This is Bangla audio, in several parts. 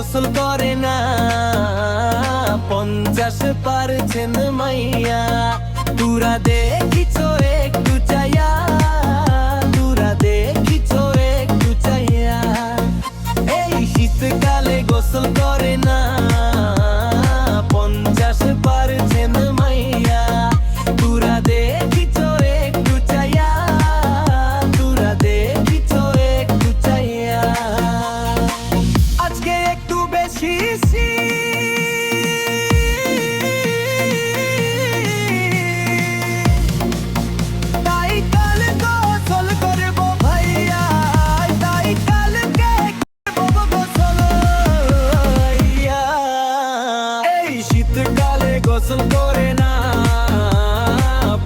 গোসল করে না। পঞ্চাশ পারছেন মাইয়া। তুরা দেখিছ একটু চাইয়া। তুরা দেখিছ একটু চাইয়া। এই শীতকালে গোসল গোসল করে না।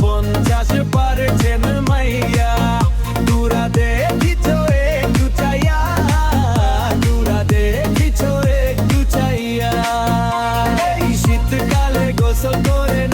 পঞ্চাশ পারছেন মাইয়া। দূরা দে খিচোরে চুচাইয়া দূরা দে খিচোরে চুচাইয়া এই শীতকালে গোসল করে না।